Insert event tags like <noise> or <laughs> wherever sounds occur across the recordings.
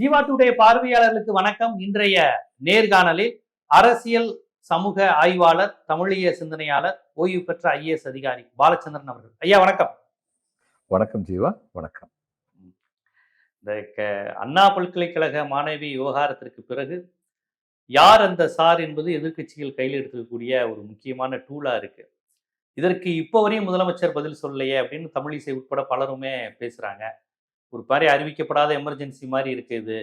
Jeeva today பார்வையாளர்களுக்கு வணக்கம். இன்றைய நேர்காணலில் அரசியல் சமூக ஆய்வாளர் தமிழிய சிந்தனையாளர் ஓய்வு பெற்ற ஐஏஎஸ் அதிகாரி பாலச்சந்திரன் அவர்கள். ஐயா வணக்கம். வணக்கம் ஜீவா வணக்கம். இந்த அண்ணா பல்கலைக்கழக மாணவி விவகாரத்திற்கு பிறகு யார் அந்த சார் என்பது எதிர்க்கட்சிகள் கையில் எடுத்துக்கக்கூடிய ஒரு முக்கியமான டூலா இருக்கு. இதற்கு இப்போ வரையும் முதலமைச்சர் பதில் சொல்லலையே அப்படின்னு தமிழிசை உட்பட பலருமே பேசுறாங்க. ஒரு மாதிரி அறிவிக்கப்படாத எமர்ஜென்சி மாதிரி இருக்கு இது.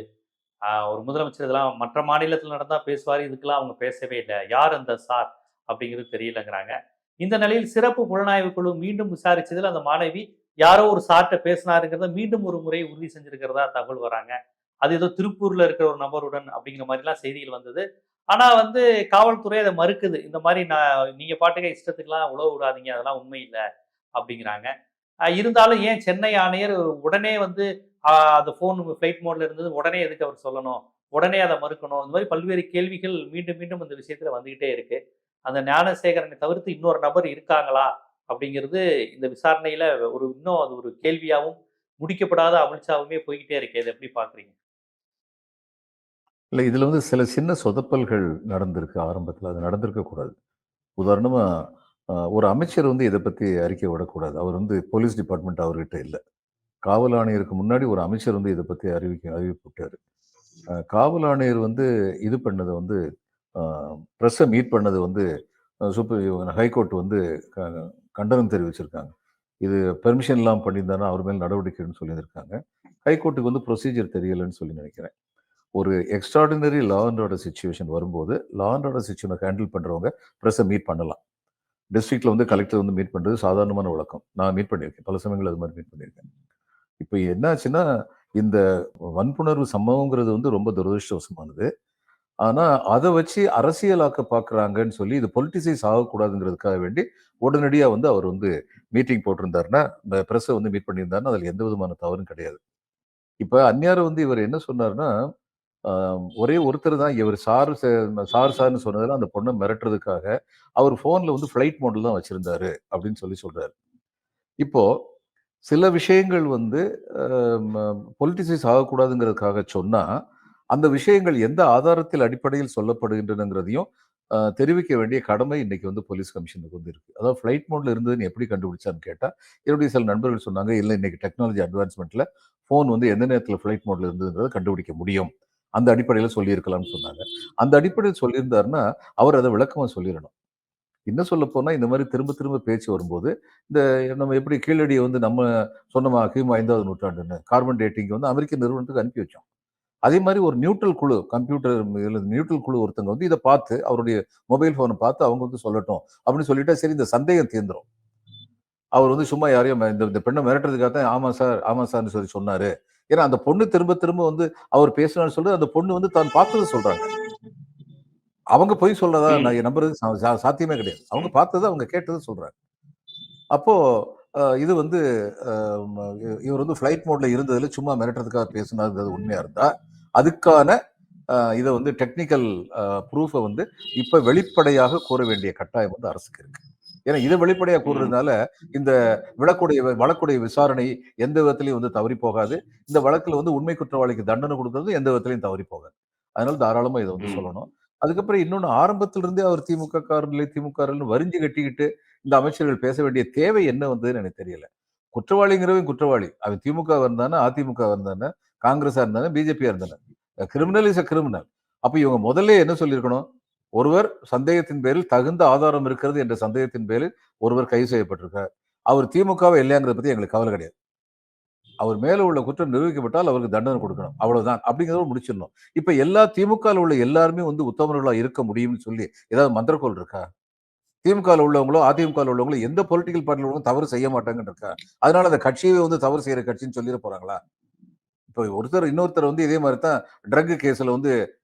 ஒரு முதலமைச்சர் இதெல்லாம் மற்ற மாநிலத்தில் நடந்தால் பேசுவார் இதுக்கெல்லாம் அவங்க பேசவே இல்லை. யார் அந்த சார் அப்படிங்கிறது தெரியலங்கிறாங்க. இந்த நிலையில் சிறப்பு புலனாய்வு குழு மீண்டும் விசாரிச்சதில் அந்த மாணவி யாரோ ஒரு சார்ட்ட பேசினாருங்கிறத மீண்டும் ஒரு முறை உறுதி செஞ்சிருக்கிறதா தகவல் வராங்க. அது ஏதோ திருப்பூர்ல இருக்கிற ஒரு நபருடன் அப்படிங்கிற மாதிரிலாம் செய்திகள் வந்தது. ஆனா வந்து காவல்துறை அதை மறுக்குது. இந்த மாதிரி நான் நீங்க பாட்டுக்க இஷ்டத்துக்குலாம் உழவு விடாதீங்க அதெல்லாம் உண்மை இல்லை அப்படிங்கிறாங்க. இருந்தாலும் ஏன் சென்னை ஆணையர் உடனே வந்து அந்த ஃபோன் ஃப்ளைட் மோட்ல இருந்தது உடனே எதுக்கு அவர் சொல்லணும்? உடனே அதை மறுக்கணும். இந்த மாதிரி பல்வேறு கேள்விகள் மீண்டும் மீண்டும் இந்த விஷயத்துல வந்துகிட்டே இருக்கு. அந்த ஞானசேகரனை தவிர்த்து இன்னொரு நபர் இருக்காங்களா? அப்படிங்கிறது இந்த விசாரணையில ஒரு இன்னும் அது ஒரு கேள்வியாகவும் முடிக்கப்படாத அமிழ்ச்சாவுமே போய்கிட்டே இருக்கு. இதை எப்படி பாக்குறீங்க இல்லை இதில் வந்து சில சின்ன சொதப்பல்கள் நடந்திருக்கு. ஆரம்பத்தில் அது நடந்திருக்க கூடாது ஒரு அமைச்சர் வந்து இதை பற்றி அறிக்கை விடக்கூடாது. அவர் வந்து போலீஸ் டிபார்ட்மெண்ட் அவர்கிட்ட இல்லை. காவல் ஆணையருக்கு முன்னாடி ஒரு அமைச்சர் வந்து இதை பற்றி அறிவிக்க அறிவிப்பிட்டார் காவல் ஆணையர் வந்து இது பண்ணது வந்து ப்ரெஸ்ஸை மீட் பண்ணது வந்து சூப்பர் ஹைகோர்ட் வந்து க- கண்டனம் தெரிவிச்சிருக்காங்க. இது பெர்மிஷன் எல்லாம் பண்ணியிருந்தாருன்னா அவர் மேல் நடவடிக்கைன்னு சொல்லியிருக்காங்க ஹைகோர்ட்டுக்கு வந்து ப்ரொசீஜர் தெரியலைன்னு சொல்லி நினைக்கிறேன். ஒரு extraordinary law and order situation வரும்போது லா அண்ட் ஆர்டர் சுச்சுவேஷனை ஹேண்டில் பண்ணுறவங்க ப்ரெஸ்ஸை மீட் பண்ணலாம். டிஸ்ட்ரிக்டில் வந்து கலெக்டர் வந்து மீட் பண்ணுறது சாதாரணமான வழக்கம். நான் மீட் பண்ணியிருக்கேன். பல சமயங்கள் அது மாதிரி மீட் பண்ணியிருக்கேன். இப்போ என்னாச்சுன்னா இந்த வன்புணர்வு சம்பவங்கிறது வந்து ரொம்ப துரதிருஷ்டவசமானது. ஆனால் அதை வச்சு அரசியலாக்க பார்க்குறாங்கன்னு சொல்லி இது பொலிட்டிசைஸ் ஆகக்கூடாதுங்கிறதுக்காக வேண்டி உடனடியாக வந்து அவர் வந்து மீட்டிங் போட்டிருந்தாருன்னா இந்த ப்ரெஸ்ஸை வந்து மீட் பண்ணியிருந்தாருன்னா அதில் எந்த விதமான தவறும் கிடையாது. இப்போ அந்நியார் வந்து இவர் என்ன சொன்னார்னா ஒரே ஒருத்தர் தான் இவர் சார் சார் சார்னு சொன்னதில் அந்த பொண்ணை மிரட்டுறதுக்காக அவர் ஃபோனில் வந்து ஃப்ளைட் மோடில் தான் வச்சுருந்தாரு அப்படின்னு சொல்லி சொல்கிறார் இப்போது சில விஷயங்கள் வந்து பொலிட்டிசைஸ் ஆகக்கூடாதுங்கிறதுக்காக சொன்னால் அந்த விஷயங்கள் எந்த ஆதாரத்தில் அடிப்படையில் சொல்லப்படுகின்றனங்கிறதையும் தெரிவிக்க வேண்டிய கடமை இன்னைக்கு வந்து போலீஸ் கமிஷனுக்கு வந்து இருக்கு. அதாவது ஃப்ளைட் மோட்ல இருந்ததுன்னு எப்படி கண்டுபிடிச்சான்னு கேட்டால் என்னுடைய சில நண்பர்கள் சொன்னாங்க இல்லை இன்னைக்கு டெக்னாலஜி அட்வான்ஸ்மெண்ட்ல ஃபோன் வந்து எந்த நேரத்தில் ஃப்ளைட் மோட்ல இருந்ததுங்கிறத கண்டுபிடிக்க முடியும். அந்த அடிப்படையில் சொல்லியிருக்கலாம்னு சொன்னாங்க. அந்த அடிப்படையில் சொல்லியிருந்தாருன்னா அவர் அதை விளக்கமா சொல்லிடணும். இன்னும் சொல்ல போனால் இந்த மாதிரி திரும்ப திரும்ப பேச்சு வரும்போது இந்த நம்ம எப்படி கீழடியை வந்து நம்ம சொன்னோமா கிமு ஐந்தாவது நூற்றாண்டுன்னு கார்பன் டேட்டிங் வந்து அமெரிக்க நிறுவனத்துக்கு அனுப்பி வச்சோம். அதே மாதிரி ஒரு நியூட்ரல் குழு கம்ப்யூட்டர் நியூட்ரல் குழு ஒருத்தங்க வந்து இதை பார்த்து அவருடைய மொபைல் போனை பார்த்து அவங்க வந்து சொல்லட்டும் அப்படின்னு சொல்லிட்டா சரி இந்த சந்தேகம் தீர்ந்துடும் அவர் வந்து சும்மா யாரையும் இந்த இந்த பெண்ணை மிரட்டுறதுக்காக தான் ஆமா சார் ஆமா சார்னு சொல்லி சொன்னாரு. ஏன்னா அந்த பொண்ணு திரும்ப திரும்ப வந்து அவர் பேசினான்னு சொல்லி அந்த பொண்ணு வந்து தான் பார்த்ததை சொல்றாங்க. அவங்க போய் சொல்றதா. நான் நம்புறது சாத்தியமே கிடையாது. அவங்க பார்த்ததை அவங்க கேட்டதை சொல்றாங்க. அப்போ இது வந்து இவர் வந்து ஃப்ளைட் மோட்ல இருந்ததுல சும்மா மிரட்டுறதுக்காக பேசினாருங்கிறது உண்மையா இருந்தா அதுக்கான இதை வந்து டெக்னிக்கல் ப்ரூஃபை வந்து இப்ப வெளிப்படையாக கூற வேண்டிய கட்டாயம் வந்து அரசுக்கு இருக்கு. ஏன்னா இதை வெளிப்படையா கூறுறதுனால இந்த விளக்குடைய வழக்குடைய விசாரணை எந்த விதத்திலையும் வந்து தவறி போகாது. இந்த வழக்குல வந்து உண்மை குற்றவாளிக்கு தண்டனை கொடுக்கறது எந்த விதத்திலையும் தவறி போகாது. அதனால தாராளமா இதை வந்து. சொல்லணும். அதுக்கப்புறம் இன்னொன்னு ஆரம்பத்துல இருந்தே அவர் திமுக காரர்களே திமுக வரிஞ்சு கட்டிக்கிட்டு இந்த அமைச்சர்கள் பேச வேண்டிய தேவை என்ன வந்ததுன்னு எனக்கு தெரியல. குற்றவாளிங்கிறவன் குற்றவாளி. அவன் திமுக இருந்தானே அதிமுக இருந்தானே காங்கிரஸா இருந்தானே பிஜேபியா இருந்தானே. கிரிமினல் இஸ் அ கிரிமினல் அப்ப இவங்க முதல்ல என்ன சொல்லியிருக்கணும்? ஒருவர் சந்தேகத்தின் பேரில் தகுந்த ஆதாரம் இருக்கிறது என்ற சந்தேகத்தின் பேரில் ஒருவர் கைது செய்யப்பட்டிருக்கார். அவர் திமுகவை இல்லையாங்கிறத பற்றி எங்களுக்கு கவலை கிடையாது. அவர் மேலே உள்ள குற்றம் நிரூபிக்கப்பட்டால் அவருக்கு தண்டனை கொடுக்கணும். அவ்வளவுதான். அப்படிங்கிறத முடிச்சிடணும். இப்போ எல்லா திமுகவில் உள்ள எல்லாருமே வந்து உத்தமர்களாக இருக்க முடியும்னு சொல்லி ஏதாவது மந்திரக்கோள் இருக்கா? திமுகவில் உள்ளவங்களோ அதிமுகவில் உள்ளவங்களோ எந்த பொலிட்டிக்கல் பார்ட்டியில் உள்ளவங்க தவறு செய்ய மாட்டாங்கன்னு இருக்கா? அதனால அந்த கட்சியை வந்து தவறு செய்யற கட்சின்னு சொல்லிட போறாங்களா? இப்போ ஒருத்தர் இன்னொருத்தர் வந்து இதே மாதிரி தான் ட்ரக் கேஸில் வந்து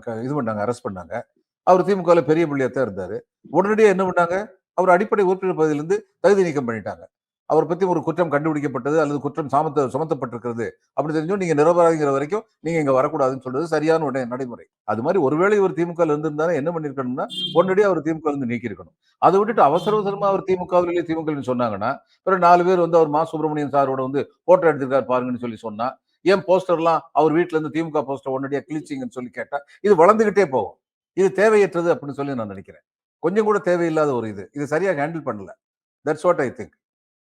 க- இது பண்ணாங்க அரெஸ்ட் பண்ணாங்க. அவர் திமுகல பெரிய பிள்ளையா தான் இருந்தாரு. உடனடியாக என்ன பண்ணாங்க? அவர் அடிப்படை உறுப்பினர் பதவியிலிருந்து தகுதி நீக்கம் பண்ணிட்டாங்க. அவர் பத்தி ஒரு குற்றம் கண்டுபிடிக்கப்பட்டது அல்லது குற்றம் சமத்த சுமத்தப்பட்டிருக்கிறது அப்படி தெரிஞ்சும் நீங்க நிரபராதிங்கிற வரைக்கும் நீங்க இங்க வரக்கூடாதுன்னு சொல்றது சரியான உடனே நடைமுறை. அது மாதிரி ஒருவேளை இவர் திமுக இருந்திருந்தாலும் என்ன பண்ணிருக்கணும்னா உடனடியாக அவர் திமுக இருந்து நீக்கி இருக்கணும் அதை விட்டுட்டு அவசர அவசரமா அவர் திமுகவிலேயே திமுகன்னு சொன்னாங்கன்னா ஒரு நாலு பேர் வந்து அவர் மா. சுப்பிரமணியன் சாரோட வந்து போட்டோ எடுத்திருக்காரு பாருங்கன்னு சொல்லி சொன்னா ஏன் போஸ்டர்லாம் அவர் வீட்டுல இருந்து திமுக போஸ்டர் உடனடியா கிழிச்சிங்கன்னு சொல்லி கேட்டா இது வளர்ந்துகிட்டே போகும். இது தேவையற்றது அப்படின்னு சொல்லி நான் நினைக்கிறேன். கொஞ்சம் கூட தேவையில்லாத ஒரு இது. இது சரியா ஹேண்டில் பண்ணல. தட்ஸ் வாட் ஐ திங்க்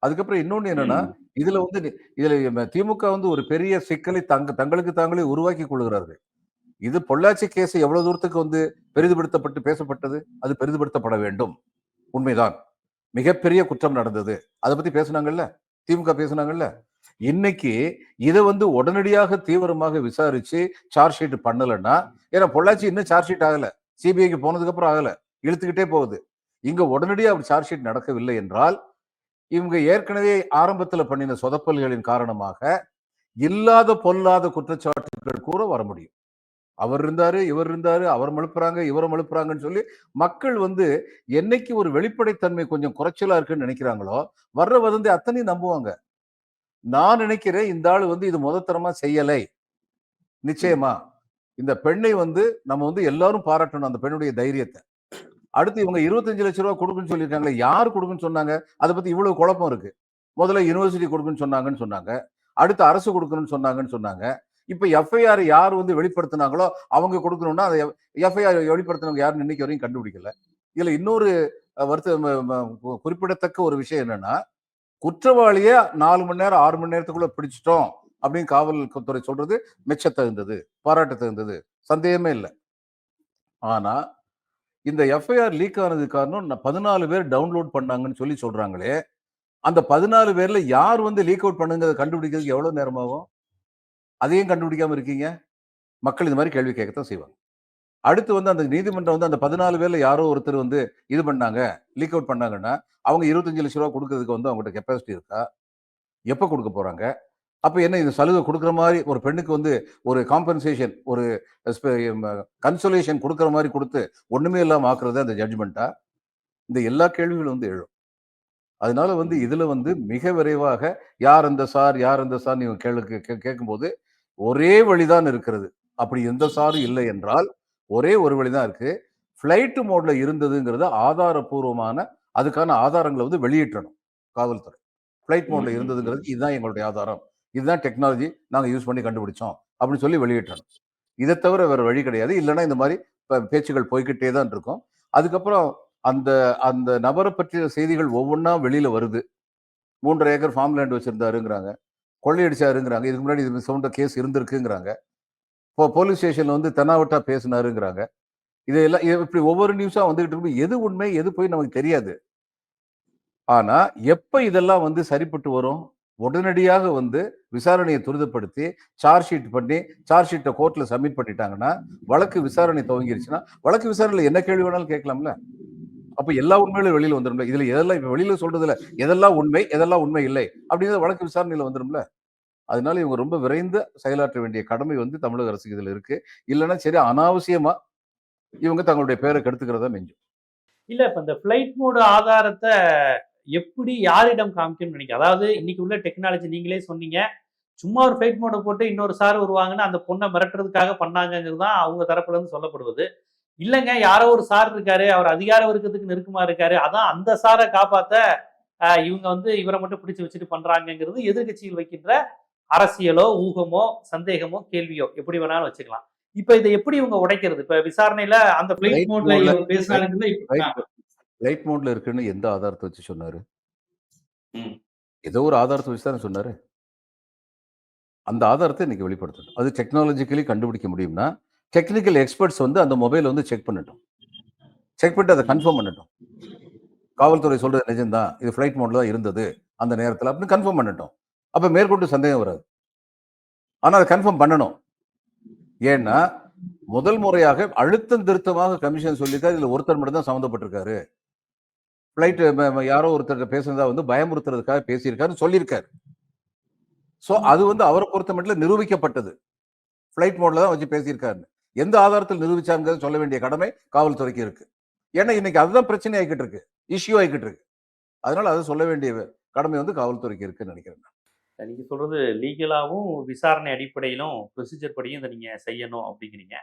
அதுக்கப்புறம் இன்னொன்னு என்னன்னா இதுல வந்து இதுல திமுக வந்து ஒரு பெரிய சிக்கலை தங்க தங்களுக்கு தாங்களே உருவாக்கி கொள்கிறார்கள். இது பொள்ளாச்சி கேஸ் எவ்வளவு தூரத்துக்கு வந்து பெரிதுபடுத்தப்பட்டு பேசப்பட்டது? அது பெரிதுபடுத்தப்பட வேண்டும். உண்மைதான். மிகப்பெரிய குற்றம் நடந்தது. அதை பத்தி பேசுனாங்கல்ல? திமுக பேசுனாங்கல்ல? இன்னைக்கு இதை வந்து உடனடியாக தீவிரமாக விசாரிச்சு சார்ஜ் ஷீட் பண்ணலன்னா ஏன்னா பொள்ளாச்சி இன்னும் சார்ஜ் ஷீட் ஆகல. சிபிஐக்கு போனதுக்கு அப்புறம் ஆகல. இழுத்துக்கிட்டே போகுது. இங்க உடனடியாக அப்படி சார்ஜ் ஷீட் நடக்கவில்லை என்றால் இவங்க ஏற்கனவே ஆரம்பத்துல பண்ணின சொதப்பல்களின் காரணமாக இல்லாத பொல்லாத குற்றச்சாட்டுகள் கூட வர முடியும். அவர் இருந்தாரு இவர் இருந்தாரு அவர் மழுப்புறாங்க இவரை மழுப்புறாங்கன்னு சொல்லி மக்கள் வந்து என்னைக்கு ஒரு வெளிப்படைத்தன்மை கொஞ்சம் குறைச்சலா இருக்குன்னு நினைக்கிறாங்களோ வர்ற வதந்தி அத்தனையும் நம்புவாங்க. நான் நினைக்கிறேன் இந்த ஆள் வந்து இது முதத்தரமா செய்யலை. நிச்சயமா. இந்த பெண்ணை வந்து நம்ம வந்து எல்லாரும் பாராட்டணும் அந்த பெண்ணுடைய தைரியத்தை. அடுத்து இவங்க இருபத்தஞ்சு லட்ச ரூபா கொடுக்குன்னு சொல்லியிருக்காங்களே யார் கொடுக்குன்னு சொன்னாங்க? அதை பத்தி இவ்வளவு குழப்பம் இருக்கு. முதல்ல யூனிவர்சிட்டி கொடுக்குன்னு சொன்னாங்கன்னு சொன்னாங்க. அடுத்து அரசு கொடுக்கணும்னு சொன்னாங்கன்னு சொன்னாங்க. இப்ப எஃப்ஐஆர் யார் வந்து வெளிப்படுத்தினாங்களோ அவங்க கொடுக்கணும்னா அதை எஃப்ஐஆர் வெளிப்படுத்தினவங்க யாருன்னு இன்னைக்கு வரையும் கண்டுபிடிக்கல. இதுல இன்னொரு வருத்த குறிப்பிடத்தக்க ஒரு விஷயம் என்னன்னா குற்றவாளியை நாலு மணி நேரம் ஆறு மணி நேரத்துக்குள்ள பிடிச்சிட்டோம். அப்படின்னு காவல்துறை சொல்றது மெச்ச தகுந்தது பாராட்ட தகுந்தது சந்தேகமே இல்லை. ஆனா இந்த எஃப்ஐஆர் லீக் ஆனது காரணம் பதினாலு பேர் டவுன்லோட் பண்ணாங்கன்னு சொல்லி சொல்றாங்களே அந்த பதினாலு பேர்ல யார் வந்து லீக் அவுட் பண்ணுங்கிறத கண்டுபிடிக்கிறதுக்கு எவ்வளவு நேரமாகும் அதையும் கண்டுபிடிக்காம இருக்கீங்க? மக்கள் இந்த மாதிரி கேள்வி கேட்கத்தான் செய்வாங்க. அடுத்து வந்து அந்த நீதிமன்றம் வந்து அந்த பதினாலு பேர்ல யாரோ ஒருத்தர் வந்து இது பண்ணாங்க லீக் அவுட் பண்ணாங்கன்னா அவங்க இருபத்தஞ்சு லட்ச ரூபா கொடுக்கறதுக்கு வந்து அவங்ககிட்ட கெப்பாசிட்டி இருக்கா? எப்போ கொடுக்க போறாங்க? அப்ப என்ன இந்த சலுகை கொடுக்குற மாதிரி ஒரு பெண்ணுக்கு வந்து ஒரு காம்பன்சேஷன் ஒரு கன்சோலேஷன் கொடுக்குற மாதிரி கொடுத்து ஒண்ணுமே இல்லாம ஆக்குறது அந்த ஜட்ஜ்மெண்ட்டா இந்த எல்லா கேள்விகளும் வந்து எழும். அதனால வந்து இதுல வந்து மிக விரைவாக யார் அந்த சார் யார் அந்த சார் நீங்க கேளு கே- கேட்கும்போது ஒரே வழிதான் இருக்கிறது. அப்படி எந்த சாரும் இல்லை என்றால் ஒரே ஒரு வழிதான் இருக்கு. ஃபிளைட் மோட்ல இருந்ததுங்கிறது ஆதாரபூர்வமான அதுக்கான ஆதாரங்களை வந்து வெளியிட்டணும் காவல்துறை. ஃபிளைட் மோட்ல இருந்ததுங்கிறது இதுதான் எங்களுடைய ஆதாரம். இதுதான் டெக்னாலஜி நாங்கள் யூஸ் பண்ணி கண்டுபிடிச்சோம் அப்படின்னு சொல்லி வெளியிட்டணும் இதை தவிர வேற வழி கிடையாது. இல்லைன்னா இந்த மாதிரி பேச்சுகள் போய்கிட்டே தான் இருக்கும். அதுக்கப்புறம் அந்த அந்த நபரை பற்றிய செய்திகள் ஒவ்வொன்றா வெளியில் வருது. மூன்றரை ஏக்கர் ஃபார்ம் லேண்ட் வச்சிருந்தாருங்கிறாங்க. கொள்ளையடிச்சாருங்கிறாங்க. இதுக்கு முன்னாடி இது சவுண்ட கேஸ் இருந்திருக்குங்கிறாங்க. இப்போ போலீஸ் ஸ்டேஷனில் வந்து தென்னாவட்டா பேசினாருங்கிறாங்க. இதெல்லாம் இப்படி ஒவ்வொரு நியூஸாக வந்துகிட்டு இருக்கும் எது உண்மை எது போய் நமக்கு தெரியாது. ஆனால் எப்போ இதெல்லாம் வந்து சரிப்பட்டு வரும்? உடனடியாக வந்து விசாரணையை துரிதப்படுத்தி சார்ஜ் ஷீட் பண்ணி சார்ஜ் ஷீட்டை கோர்ட்ல சப்மிட் பண்ணிட்டாங்கன்னா வழக்கு விசாரணை துவங்கிருச்சுன்னா வழக்கு விசாரணையில் என்ன கேள்வி வேணாலும் கேட்கலாம்ல? அப்போ எல்லா உண்மைகளும் வெளியில் வந்துரும்ல. இதுல எதெல்லாம் இப்போ வெளியில் சொல்றதுல எதெல்லாம் உண்மை எதெல்லாம் உண்மை இல்லை அப்படிங்கிறது வழக்கு விசாரணையில் வந்துரும்ல. அதனால இவங்க ரொம்ப விரைந்து செயலாற்ற வேண்டிய கடமை வந்து தமிழக அரசுக்கு இதுல இருக்கு. இல்லைன்னா சரி அனாவசியமா இவங்க தங்களுடைய பேரை கெடுத்துக்கிறதா மிஞ்சும். இல்ல இப்ப இந்த பிளைட் மோடு ஆதாரத்தை எப்படி யாரிடம் காமிக்கணும்னு நினைக்கிறேன் அதாவது இன்னைக்கு உள்ள டெக்னாலஜி நீங்களே சொன்னீங்க. சும்மா ஒரு ஃபிளைட் மோடை போட்டு இன்னொரு சார் வருவாங்கன்னு அந்த பொண்ணை மிரட்டுறதுக்காக பண்ணாங்கங்கிறது தான் அவங்க தரப்புல இருந்து சொல்லப்படுவது. இல்லைங்க யாரோ ஒரு சார் இருக்காரு அவர் அதிகார வர்க்கத்துக்கு நெருக்கமா இருக்காரு. அதான் அந்த சாரை காப்பாத்த இவங்க வந்து இவரை மட்டும் பிடிச்சு வச்சுட்டு பண்றாங்கங்கிறது எதிர்க்கட்சிகள் வைக்கின்ற அரசியலோ ஊகமோ சந்தேகமோ கேள்வியோ எப்படி வேணாலும் வச்சுக்கலாம். இப்ப இதை எப்படி இவங்க உடைக்கிறது? இப்ப விசாரணையில அந்த பிளைட் மோட்ல mode. லைட் மோட்ல இருக்குன்னு எந்த ஆதாரத்தை வச்சு சொன்னாரு. ஏதோ ஒரு ஆதாரத்தை வச்சு தானே சொன்னாரு? அந்த ஆதாரத்தை இன்னைக்கு வெளிப்படுத்தணும். அது டெக்னாலஜிக்கலி கண்டுபிடிக்க முடியும்னா டெக்னிக்கல் எக்ஸ்பர்ட்ஸ் வந்து அந்த மொபைலை வந்து செக் பண்ணட்டும். செக் பண்ணிட்டு அதை கன்ஃபார்ம் பண்ணட்டும். காவல்துறை சொல்றது நிஜம்தான். இது ஃபிளைட் மோட்ல தான் இருந்தது அந்த நேரத்தில் அப்படின்னு கன்ஃபார்ம் பண்ணட்டும். அப்ப மேற்கொண்டு சந்தேகம் வராது. ஆனா அதை கன்ஃபார்ம் பண்ணணும். ஏன்னா முதல் முறையாக அழுத்தம் திருத்தமாக கமிஷன் சொல்லியிருக்காரு. இதுல ஒருத்தர் மட்டும் தான் சம்மந்தப்பட்டிருக்காரு. ஃப்ளைட்டு யாரோ ஒருத்தர் பேசுனதா வந்து பயமுறுத்துறதுக்காக பேசியிருக்காருன்னு சொல்லியிருக்காரு. ஸோ அது வந்து அவரை பொறுத்த மட்டும் நிரூபிக்கப்பட்டது. ஃப்ளைட் மோட்ல தான் வச்சு பேசியிருக்காரு எந்த ஆதாரத்தில் நிரூபிச்சாங்கிறது சொல்ல வேண்டிய கடமை காவல்துறைக்கு இருக்கு. ஏன்னா இன்னைக்கு அதுதான் பிரச்சனை ஆகிக்கிட்டு இருக்கு. இஷ்யூ ஆகிக்கிட்டு இருக்கு. அதனால அதை சொல்ல வேண்டிய கடமை வந்து காவல்துறைக்கு இருக்குன்னு நினைக்கிறேன் நீங்கள் நீங்க சொல்றது விசாரணை அடிப்படையிலும் ப்ரொசீஜர் படியும் இதை நீங்க செய்யணும் அப்படிங்கிறீங்க.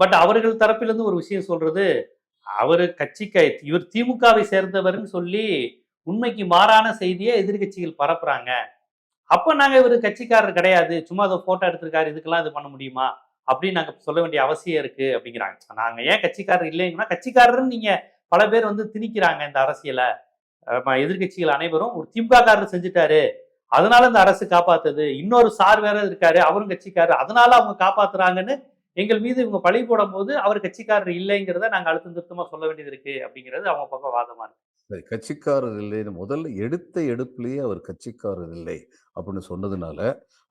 பட் அவர்கள் தரப்பிலிருந்து ஒரு விஷயம் சொல்றது அவரு கட்சிக்கு இவர் திமுகவை சேர்ந்தவர்னு சொல்லி உண்மைக்கு மாறான செய்தியை எதிர்க்கட்சிகள் பரப்புறாங்க. அப்போ நாங்க இவர் கட்சிக்காரர் கிடையாது. சும்மா அதை ஃபோட்டோ எடுத்திருக்காரு இதுக்கெல்லாம் இது பண்ண முடியுமா? அப்படின்னு நாங்க சொல்ல வேண்டிய அவசியம் இருக்கு அப்படிங்கிறாங்க. நாங்க ஏன் கட்சிக்காரர் இல்லைங்கன்னா கட்சிக்காரர்னு நீங்க பல பேர் வந்து திணிக்கிறாங்க இந்த அரசியலை. எதிர்கட்சிகள் எதிர்க்கட்சிகள் அனைவரும் ஒரு திமுககாரர் செஞ்சுட்டாரு. அதனால இந்த அரசு காப்பாத்துது. இன்னொரு சார் வேற இருக்காரு. அவரும் கட்சிக்காரர். அதனால அவங்க காப்பாத்துறாங்கன்னு எங்கள் மீது இவங்க பழி போடும் போது அவர் கட்சிக்காரர் இல்லைங்கிறத நாங்க அழுத்தம் திருத்தமா சொல்ல வேண்டியது இருக்கு அப்படிங்கிறது அவங்க பக்கம் வாதமா இருக்கு. சரி கட்சிக்காரர் இல்லைன்னு முதல்ல எடுத்த எடுப்புலயே அவர் கட்சிக்காரர் இல்லை அப்படின்னு சொன்னதுனால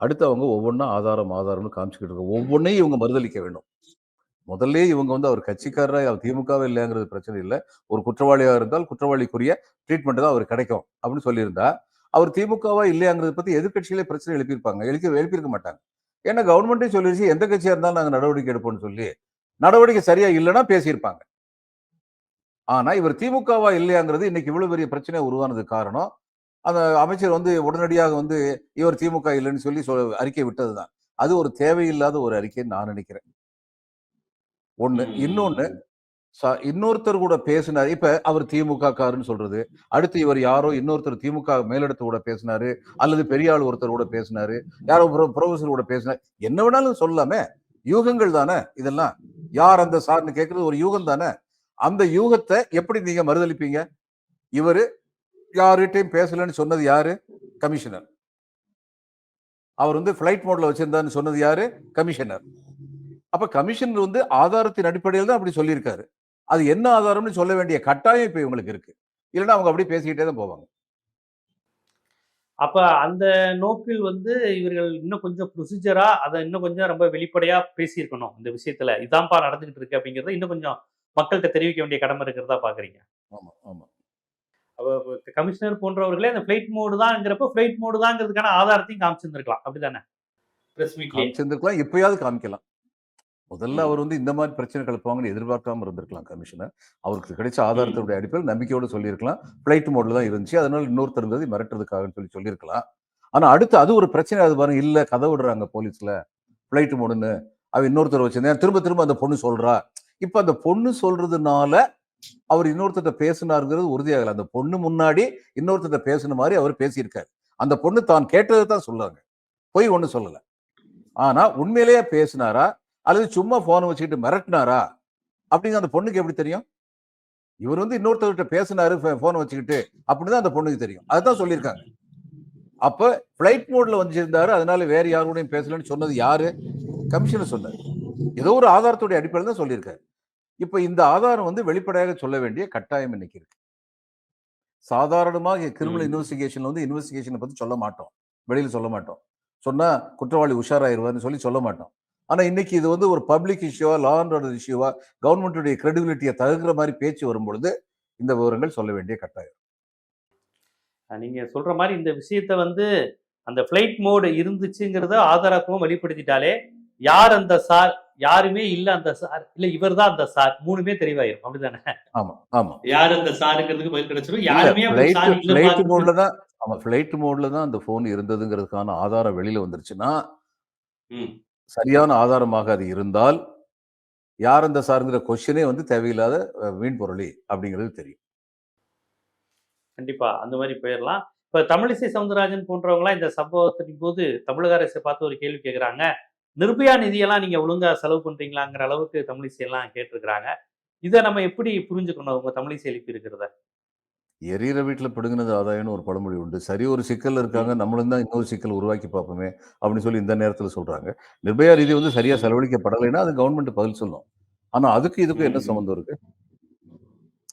அடுத்து அவங்க ஒவ்வொன்றா ஆதாரம் ஆதாரம்னு காமிச்சுக்கிட்டு இருக்க ஒவ்வொன்றையும் இவங்க மறுதளிக்க வேண்டும். முதல்ல இவங்க வந்து அவர் கட்சிக்காரராக அவர் திமுகவே இல்லைங்கிறது பிரச்சனை இல்லை. ஒரு குற்றவாளியாக இருந்தால் குற்றவாளிக்குரிய ட்ரீட்மெண்ட் தான் அவர் கிடைக்கும் அப்படின்னு சொல்லியிருந்தா அவர் திமுகவா இல்லையாங்கிறத பத்தி எதிர்க்கட்சிகளே பிரச்சனை எழுப்பியிருப்பாங்க. எழுப்பி எழுப்பியிருக்க மாட்டாங்க. ஏன்னா கவர்மெண்ட்டே சொல்லிருச்சு எந்த கட்சியா இருந்தாலும் நாங்க நடவடிக்கை எடுப்போம்னு சொல்லி. நடவடிக்கை சரியா இல்லைன்னா பேசியிருப்பாங்க. ஆனா இவர் திமுகவா இல்லையாங்கிறது இன்னைக்கு இவ்வளவு பெரிய பிரச்சனை உருவானது காரணம் அந்த அமைச்சர் வந்து உடனடியாக வந்து இவர் திமுக இல்லைன்னு சொல்லி சொல் அறிக்கை விட்டதுதான். அது ஒரு தேவையில்லாத ஒரு அறிக்கைன்னு நான் நினைக்கிறேன். ஒண்ணு இன்னொன்னு ச- இன்னொருத்தர் கூட பேசினார். இப்ப அவர் திமுக காருன்னு சொல்றது. அடுத்து இவர் யாரோ இன்னொருத்தர் திமுக மேலிடத்து கூட பேசினாரு. அல்லது பெரிய ஆள் ஒருத்தர் கூட பேசினாரு. யாரோ ப்ரொஃபசர் கூட பேசினார். என்ன வேணாலும் சொல்லலாமே. யூகங்கள் தானே இதெல்லாம். யார் அந்த சார்னு கேட்கறது ஒரு யூகம் தானே. அந்த யூகத்தை எப்படி நீங்க மறுதளிப்பீங்க? இவரு யார்கிட்டையும் பேசலன்னு சொன்னது யாரு? கமிஷனர். அவர் வந்து ஃபிளைட் மோட்ல வச்சிருந்தான்னு சொன்னது யாரு? கமிஷனர். அப்ப கமிஷனர் வந்து ஆதாரத்தின் அடிப்படையில் தான் அப்படி சொல்லியிருக்காரு. அது என்ன ஆதாரம்னு சொல்ல வேண்டிய கட்டாயம் இப்ப இவங்களுக்கு இருக்கு. இல்லைன்னா அவங்க அப்படியே பேசிக்கிட்டே தான் போவாங்க. அப்ப அந்த நோக்கில் வந்து இவர்கள் இன்னும் கொஞ்சம் ப்ரொசீஜரா அதை இன்னும் கொஞ்சம் ரொம்ப வெளிப்படையா பேசியிருக்கணும் இந்த விஷயத்துல. இதான்ப்பா நடந்துகிட்டு இருக்கு அப்படிங்கறத இன்னும் கொஞ்சம் மக்கள்கிட்ட தெரிவிக்க வேண்டிய கடமை இருக்கிறதா பாக்குறீங்க? ஆமா ஆமா. கமிஷனர் போன்றவர்களே அந்த ஃபிளைட் மோடு தான்ங்கிறப்ப ஃபிளைட் மோடு தாங்கிறதுக்கான ஆதாரத்தையும் காமிச்சிருந்திருக்கலாம். அப்படிதானே? பிரஸ் மீட்லயே காமிச்சிருந்திருக்கலாம் இப்பயாவது காமிக்கலாம். முதல்ல அவர் வந்து இந்த மாதிரி பிரச்சனை கிளப்புவாங்கன்னு எதிர்பார்க்காம இருந்திருக்கலாம் கமிஷனர். அவருக்கு கிடைச்ச ஆதாரத்தினுடைய அடிப்படையில் நம்பிக்கையோட சொல்லியிருக்கலாம். ஃபிளைட் மோட்ல தான் இருந்துச்சு. அதனால இன்னொருத்தர் இருந்தது மிரட்டுறதுக்காகன்னு சொல்லி சொல்லியிருக்கலாம். ஆனா அடுத்து அது ஒரு பிரச்சனை. அது பாருங்க இல்ல கதை விடுறாங்க போலீஸ்ல. ஃபிளைட் மோடுன்னு அவ இன்னொருத்தர் வச்சிருந்தேன். திரும்ப திரும்ப அந்த பொண்ணு சொல்றா. இப்ப அந்த பொண்ணு சொல்றதுனால அவர் இன்னொருத்தர்ட்ட பேசினாருங்கிறது உறுதியாகல. அந்த பொண்ணு முன்னாடி இன்னொருத்தர்ட்ட பேசின மாதிரி அவர் பேசியிருக்காரு. அந்த பொண்ணு தான் கேட்டதை தான் சொல்றாங்க போய் ஒண்ணு சொல்லல. ஆனா உண்மையிலேயே பேசினாரா? அல்லது சும்மா போன் வச்சுக்கிட்டு மிரட்டினாரா? அப்படிங்க அந்த பொண்ணுக்கு எப்படி தெரியும்? இவர் வந்து இன்னொருத்தர்கிட்ட பேசினாரு போன் வச்சுக்கிட்டு அப்படிதான் அந்த பொண்ணுக்கு தெரியும். அதுதான் சொல்லியிருக்காங்க. அப்ப பிளைட் மோட்ல வச்சிருந்தாரு அதனால வேற யாரோடையும் பேசலன்னு சொன்னது யாரு? கமிஷனர் சொன்னார். ஏதோ ஒரு ஆதாரத்துடைய அடிப்படையில் தான் சொல்லியிருக்காரு. இப்ப இந்த ஆதாரம் வந்து வெளிப்படையாக சொல்ல வேண்டிய கட்டாயம் இன்னைக்கு இருக்கு. சாதாரணமாக கிரிமினல். இன்வெஸ்டிகேஷன்ல வந்து இன்வெஸ்டிகேஷனை பத்தி சொல்ல மாட்டோம். வெளியில சொல்ல மாட்டோம். சொன்னா குற்றவாளி உஷாராயிருவார்னு சொல்லி சொல்ல மாட்டோம். ஆனா இன்னைக்கு இது வந்து ஒரு பப்ளிக் இஷ்யூவா லா அண்ட் ஆர்டர் இஷ்யூவா கவர்மெண்ட்டுடைய கிரெடிபிலிட்டியை தகுக்கிற மாதிரி பேச்சு வரும் பொழுது இந்த விவரங்கள் சொல்ல வேண்டிய கட்டாயம். அஹ் நீங்க சொல்ற மாதிரி இந்த விஷயத்த வந்து அந்த ஃபிளைட் மோடு இருந்துச்சுங்கிறத ஆதாரப்பூர்வம் வெளிப்படுத்திட்டாலே யார் அந்த சார் யாருமே இல்ல அந்த சார் இல்ல இவர் தான் அந்த சார் மூணுமே தெளிவாயிரும் அப்படிதானே? ஆமா ஆமா. யார் அந்த சாருங்கிறதுக்கு பதில் கிடைச்சிடும் யாருமே ஃபிளைட் மோட்ல தான் ஆமா ஃபிளைட் மோட்ல தான் அந்த போன் இருந்ததுங்கிறதுக்கான ஆதாரம் வெளியில வந்துருச்சுன்னா. சரியான ஆதாரமாக அது இருந்தால் யார் அந்த சாருங்கிற கொஸ்டினே வந்து தேவையில்லாத வீண் பொருளி அப்படிங்கிறது தெரியும். கண்டிப்பா. அந்த மாதிரி போயிடலாம் இப்ப தமிழிசை சவுந்தரராஜன் போன்றவங்களாம் இந்த சம்பவத்தின் போது தமிழக அரசை பார்த்து ஒரு கேள்வி கேட்குறாங்க நிர்பயா நிதியெல்லாம் நீங்க ஒழுங்கா செலவு பண்றீங்களாங்கிற அளவுக்கு தமிழிசை எல்லாம் கேட்டிருக்கிறாங்க. இதை நம்ம எப்படி புரிஞ்சுக்கணும்? உங்க தமிழிசை எழுப்பி இருக்கிறத. எரியிற வீட்டுல பிடுங்கினது ஆதாயம்னு ஒரு பழமொழி உண்டு. சரி ஒரு சிக்கல் இருக்காங்க நம்மளும் தான் இன்னொரு சிக்கல் உருவாக்கி பார்ப்போமே அப்படின்னு சொல்லி இந்த நேரத்துல சொல்றாங்க. நிர்பயா நிதி வந்து சரியா செலவழிக்கப்படலைன்னா அது கவர்மெண்ட் பதில் சொல்லும். ஆனா அதுக்கு இதுக்கும் என்ன. சம்மந்தம் இருக்கு?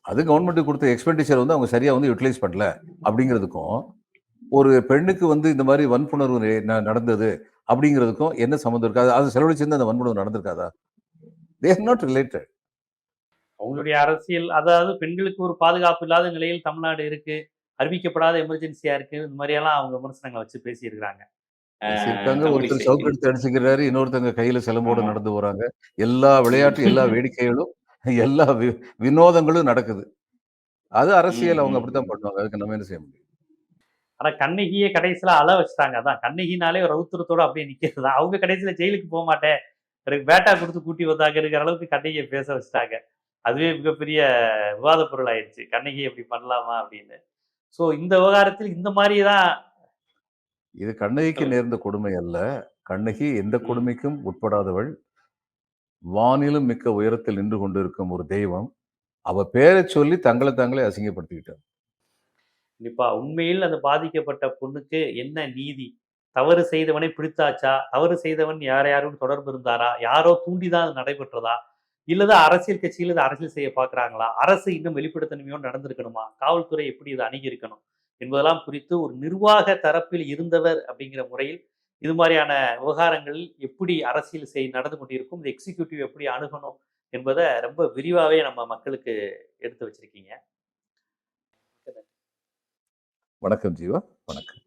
அது கவர்மெண்ட் கொடுத்த எக்ஸ்பெண்டிச்சர் வந்து அவங்க சரியா வந்து யூட்டிலைஸ் பண்ணல அப்படிங்கிறதுக்கும் ஒரு பெண்ணுக்கு வந்து இந்த மாதிரி வன்புணர்வு நடந்தது அப்படிங்கிறதுக்கும் என்ன சம்மந்தம் இருக்கு? அது- அது செலவழிச்சிருந்தா அந்த வன்புணர்வு நடந்திருக்காதா? தேர் நாட் ரிலேட்டட் அவங்களுடைய அரசியல் அதாவது பெண்களுக்கு ஒரு பாதுகாப்பு இல்லாத நிலையில் தமிழ்நாடு இருக்கு அறிவிக்கப்படாத எமர்ஜென்சியா இருக்கு இந்த மாதிரியெல்லாம் அவங்க விமர்சனங்களை வச்சு பேசியிருக்கிறாங்க. இருக்காங்க ஒருத்தர் சவுக்கு எடுத்து அடிச்சுக்கிறாரு இன்னொருத்தங்க கையில சிலம்போட. நடந்து போறாங்க. எல்லா விளையாட்டு எல்லா <laughs> வேடிக்கைகளும் எல்லா வி- வினோதங்களும் நடக்குது. அது அரசியல் அவங்க. அப்படித்தான் பண்ணுவாங்க. அதுக்கு நம்ம என்ன செய்ய முடியும்? ஆனா கண்ணகியே கடைசியில அழ வச்சுட்டாங்க. அதான் கண்ணகினாலே ரவுத்திரத்தோட அப்படியே நிக்கிறது தான். அவங்க கடைசியில ஜெயிலுக்கு போக மாட்டேன். எனக்கு பேட்டா கொடுத்து கூட்டி வந்தாங்க இருக்கிற அளவுக்கு கண்ணகியை பேச வச்சுட்டாங்க. அதுவே மிகப்பெரிய விவாத பொருள் ஆயிடுச்சு கண்ணகி எப்படி பண்ணலாமா அப்படின்னு. சோ இந்த விவகாரத்தில் இந்த மாதிரி தான் இது கண்ணகிக்கு. நேர்ந்த கொடுமை அல்ல. கண்ணகி எந்த. கொடுமைக்கும் உட்படாதவள். வானிலும் மிக்க உயரத்தில் நின்று கொண்டிருக்கும் ஒரு தெய்வம். அவ பேரை சொல்லி தங்களை தாங்களே அசிங்கப்படுத்திக்கிட்டார். கண்டிப்பா. உண்மையில் அந்த பாதிக்கப்பட்ட பொண்ணுக்கு என்ன நீதி? தவறு செய்தவனை பிடித்தாச்சா? தவறு செய்தவன் யார் யாரும் தொடர்பு இருந்தாரா? யாரோ தூண்டிதான் அது நடைபெற்றதா? இல்லது அரசியல் கட்சியில் இதை அரசியல் செய்ய பார்க்குறாங்களா அரசு இன்னும் வெளிப்படைத்தன்மையோடு நடந்திருக்கணுமா? காவல்துறை எப்படி இதை அணுகி இருக்கணும் என்பதெல்லாம் குறித்து ஒரு நிர்வாக தரப்பில் இருந்தவர் அப்படிங்கிற முறையில் இது மாதிரியான விவகாரங்களில் எப்படி அரசியல் செய் நடந்து கொண்டிருக்கும் இந்த எக்ஸிக்யூட்டிவ் எப்படி அணுகணும் என்பதை ரொம்ப விரிவாகவே நம்ம மக்களுக்கு எடுத்து வச்சிருக்கீங்க. வணக்கம் ஜீவா. வணக்கம்.